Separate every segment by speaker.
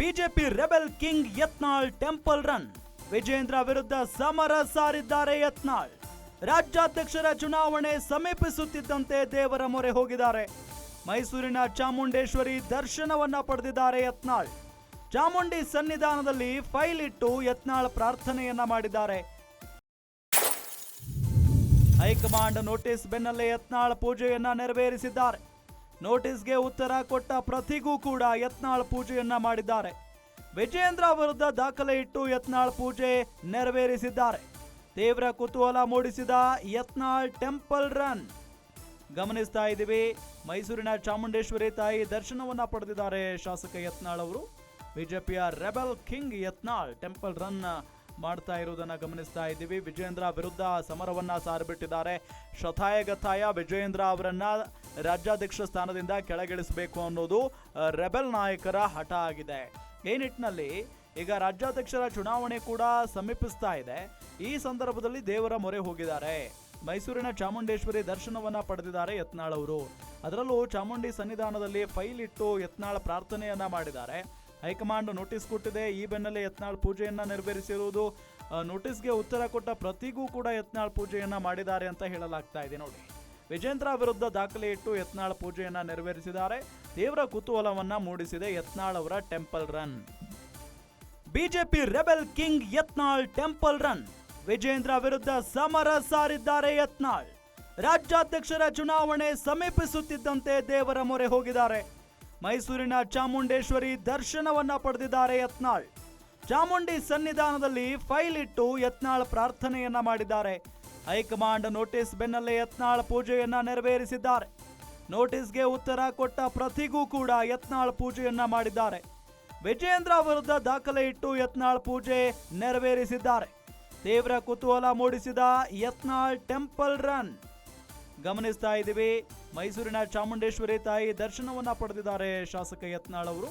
Speaker 1: BJP rebel king Yatnal temple run. Vijayendra ವಿರುದ್ಧ ಸಮರ ಸಾರಿದ್ದಾರೆ ಯತ್ನಾಳ್. ರಾಜ್ಯಾಧ್ಯಕ್ಷರ ಚುನಾವಣೆ ಸಮೀಪಿಸುತ್ತಿದ್ದಂತೆ ದೇವರ ಮೊರೆ ಹೋಗಿದ್ದಾರೆ. ಮೈಸೂರಿನ ಚಾಮುಂಡೇಶ್ವರಿ ದರ್ಶನವನ್ನ ಪಡೆದಿದ್ದಾರೆ ಯತ್ನಾಳ್. ಚಾಮುಂಡಿ ಸನ್ನಿಧಾನದಲ್ಲಿ ಫೈಲ್ ಇಟ್ಟು ಯತ್ನಾಳ್ ಪ್ರಾರ್ಥನೆಯನ್ನ ಮಾಡಿದ್ದಾರೆ. ಹೈಕಮಾಂಡ್ ನೋಟಿಸ್ ಬೆನ್ನಲ್ಲೇ ಯತ್ನಾಳ್ ಪೂಜೆಯನ್ನ ನೆರವೇರಿಸಿದ್ದಾರೆ. ನೋಟಿಸ್ಗೆ ಉತ್ತರ ಕೊಟ್ಟ ಪ್ರತಿಗೂ ಕೂಡ ಯತ್ನಾಳ್ ಪೂಜೆಯನ್ನ ಮಾಡಿದ್ದಾರೆ. ವಿಜಯೇಂದ್ರ ವಿರುದ್ಧ ದಾಖಲೆ ಇಟ್ಟು ಯತ್ನಾಳ್ ಪೂಜೆ ನೆರವೇರಿಸಿದ್ದಾರೆ. ತೀವ್ರ ಕುತೂಹಲ ಮೂಡಿಸಿದ ಯತ್ನಾಳ್ ಟೆಂಪಲ್ ರನ್. ಗಮನಿಸ್ತಾ ಇದ್ದೀವಿ, ಮೈಸೂರಿನ ಚಾಮುಂಡೇಶ್ವರಿ ತಾಯಿ ದರ್ಶನವನ್ನ ಪಡೆದಿದ್ದಾರೆ ಶಾಸಕ ಯತ್ನಾಳ್ ಅವರು. ಬಿಜೆಪಿಯ rebel king Yatnal temple run ಮಾಡ್ತಾ ಇರೋದನ್ನ ಗಮನಿಸ್ತಾ ಇದ್ದೀವಿ. ವಿಜಯೇಂದ್ರ ವಿರುದ್ಧ ಸಮರವನ್ನ ಸಾರಿಬಿಟ್ಟಿದ್ದಾರೆ. ಶತಾಯಗತಾಯ ವಿಜಯೇಂದ್ರ ಅವರನ್ನು ರಾಜ್ಯಾಧ್ಯಕ್ಷ ಸ್ಥಾನದಿಂದ ಕೆಳಗಿಳಿಸಬೇಕು ಅನ್ನೋದು ರೆಬೆಲ್ ನಾಯಕರ ಹಠ ಆಗಿದೆ. ಈ ನಿಟ್ಟಿನಲ್ಲಿ ಈಗ ರಾಜ್ಯಾಧ್ಯಕ್ಷರ ಚುನಾವಣೆ ಕೂಡ ಸಮೀಪಿಸ್ತಾ ಇದೆ. ಈ ಸಂದರ್ಭದಲ್ಲಿ ದೇವರ ಮೊರೆ ಹೋಗಿದ್ದಾರೆ. ಮೈಸೂರಿನ ಚಾಮುಂಡೇಶ್ವರಿ ದರ್ಶನವನ್ನ ಪಡೆದಿದ್ದಾರೆ ಯತ್ನಾಳ್ ಅವರು. ಅದರಲ್ಲೂ ಚಾಮುಂಡಿ ಸನ್ನಿಧಾನದಲ್ಲಿ ಫೈಲ್ ಇಟ್ಟು ಯತ್ನಾಳ್ ಪ್ರಾರ್ಥನೆಯನ್ನ ಮಾಡಿದ್ದಾರೆ. ಹೈಕಮಾಂಡ್ ನೋಟಿಸ್ ಕೊಟ್ಟಿದೆ. ಈ ಬೆನ್ನಲ್ಲೇ ಯತ್ನಾಳ್ ಪೂಜೆಯನ್ನ ನೆರವೇರಿಸಿರುವುದು ನೋಟಿಸ್ಗೆ ಉತ್ತರ ಕೊಟ್ಟ ಪ್ರತಿಗೂ ಕೂಡ ಯತ್ನಾಳ್ ಪೂಜೆಯನ್ನ ಮಾಡಿದ್ದಾರೆ ಅಂತ ಹೇಳಲಾಗ್ತಾ ಇದೆ ನೋಡಿ. ವಿಜೇಂದ್ರ ವಿರುದ್ಧ ದಾಖಲೆ ಇಟ್ಟು ಯತ್ನಾಳ್ ಪೂಜೆಯನ್ನ ನೆರವೇರಿಸಿದ್ದಾರೆ. ತೀವ್ರ ಕುತೂಹಲವನ್ನ ಮೂಡಿಸಿದೆ ಯತ್ನಾಳ್ ಅವರ temple run. BJP rebel king Yatnal temple run. Vijayendra ವಿರುದ್ಧ ಸಮರ ಸಾರಿದ್ದಾರೆ ಯತ್ನಾಳ್. ರಾಜ್ಯಾಧ್ಯಕ್ಷರ ಚುನಾವಣೆ ಸಮೀಪಿಸುತ್ತಿದ್ದಂತೆ ದೇವರ ಮೊರೆ ಹೋಗಿದ್ದಾರೆ. ಮೈಸೂರಿನ ಚಾಮುಂಡೇಶ್ವರಿ ದರ್ಶನವನ್ನ ಪಡೆದಿದ್ದಾರೆ ಯತ್ನಾಳ್. ಚಾಮುಂಡಿ ಸನ್ನಿಧಾನದಲ್ಲಿ ಫೈಲ್ ಇಟ್ಟು ಯತ್ನಾಳ್ ಪ್ರಾರ್ಥನೆಯನ್ನ ಮಾಡಿದ್ದಾರೆ. ಹೈಕಮಾಂಡ್ ನೋಟಿಸ್ ಬೆನ್ನಲ್ಲೇ ಯತ್ನಾಳ್ ಪೂಜೆಯನ್ನ ನೆರವೇರಿಸಿದ್ದಾರೆ. ನೋಟಿಸ್ಗೆ ಉತ್ತರ ಕೊಟ್ಟ ಪ್ರತಿಗೂ ಕೂಡ ಯತ್ನಾಳ್ ಪೂಜೆಯನ್ನ ಮಾಡಿದ್ದಾರೆ. ವಿಜಯೇಂದ್ರ ವಿರುದ್ಧ ದಾಖಲೆ ಇಟ್ಟು ಯತ್ನಾಳ್ ಪೂಜೆ ನೆರವೇರಿಸಿದ್ದಾರೆ. ತೀವ್ರ ಕುತೂಹಲ ಮೂಡಿಸಿದ ಯತ್ನಾಳ್ ಟೆಂಪಲ್ ರನ್. ಗಮನಿಸ್ತಾ ಇದ್ದೀವಿ ಮೈಸೂರಿನ ಚಾಮುಂಡೇಶ್ವರಿ ತಾಯಿ ದರ್ಶನವನ್ನ ಪಡೆದಿದ್ದಾರೆ ಶಾಸಕ ಯತ್ನಾಳ್ ಅವರು.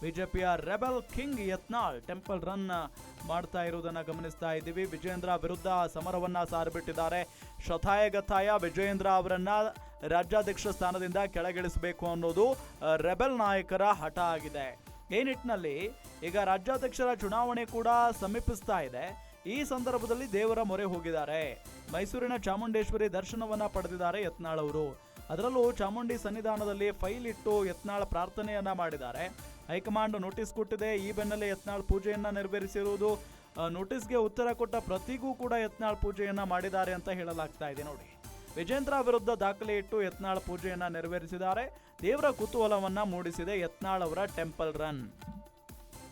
Speaker 1: ಬಿಜೆಪಿಯ rebel king Yatnal temple run ಮಾಡ್ತಾ ಇರುವುದನ್ನು ಗಮನಿಸ್ತಾ ಇದ್ದೀವಿ. ವಿಜಯೇಂದ್ರ ವಿರುದ್ಧ ಸಮರವನ್ನ ಸಾರಿಬಿಟ್ಟಿದ್ದಾರೆ. ಶತಾಯಗತಾಯ ವಿಜಯೇಂದ್ರ ಅವರನ್ನ ರಾಜ್ಯಾಧ್ಯಕ್ಷ ಸ್ಥಾನದಿಂದ ಕೆಳಗಿಳಿಸಬೇಕು ಅನ್ನೋದು ರೆಬೆಲ್ ನಾಯಕರ ಹಠ ಆಗಿದೆ. ಈ ನಿಟ್ಟಿನಲ್ಲಿ ಈಗ ರಾಜ್ಯಾಧ್ಯಕ್ಷರ ಚುನಾವಣೆ ಕೂಡ ಸಮೀಪಿಸ್ತಾ ಇದೆ. ಈ ಸಂದರ್ಭದಲ್ಲಿ ದೇವರ ಮೊರೆ ಹೋಗಿದ್ದಾರೆ. ಮೈಸೂರಿನ ಚಾಮುಂಡೇಶ್ವರಿ ದರ್ಶನವನ್ನ ಪಡೆದಿದ್ದಾರೆ ಯತ್ನಾಳ್ ಅವರು. ಅದರಲ್ಲೂ ಚಾಮುಂಡಿ ಸನ್ನಿಧಾನದಲ್ಲಿ ಫೈಲ್ ಇಟ್ಟು ಯತ್ನಾಳ್ ಪ್ರಾರ್ಥನೆಯನ್ನ ಮಾಡಿದ್ದಾರೆ. ಹೈಕಮಾಂಡ್ ನೋಟಿಸ್ ಕೊಟ್ಟಿದೆ, ಈ ಬೆನ್ನಲ್ಲೇ ಯತ್ನಾಳ್ ಪೂಜೆಯನ್ನ ನೆರವೇರಿಸಿರುವುದು. ನೋಟಿಸ್ಗೆ ಉತ್ತರ ಕೊಟ್ಟ ಪ್ರತಿಗೂ ಕೂಡ ಯತ್ನಾಳ್ ಪೂಜೆಯನ್ನ ಮಾಡಿದ್ದಾರೆ ಅಂತ ಹೇಳಲಾಗ್ತಾ ಇದೆ ನೋಡಿ. ವಿಜೇಂದ್ರ ವಿರುದ್ಧ ದಾಖಲೆ ಇಟ್ಟು ಯತ್ನಾಳ್ ಪೂಜೆಯನ್ನ ನೆರವೇರಿಸಿದ್ದಾರೆ. ತೀವ್ರ ಕುತೂಹಲವನ್ನ ಮೂಡಿಸಿದೆ ಯತ್ನಾಳ್ ಅವರ ಟೆಂಪಲ್ ರನ್.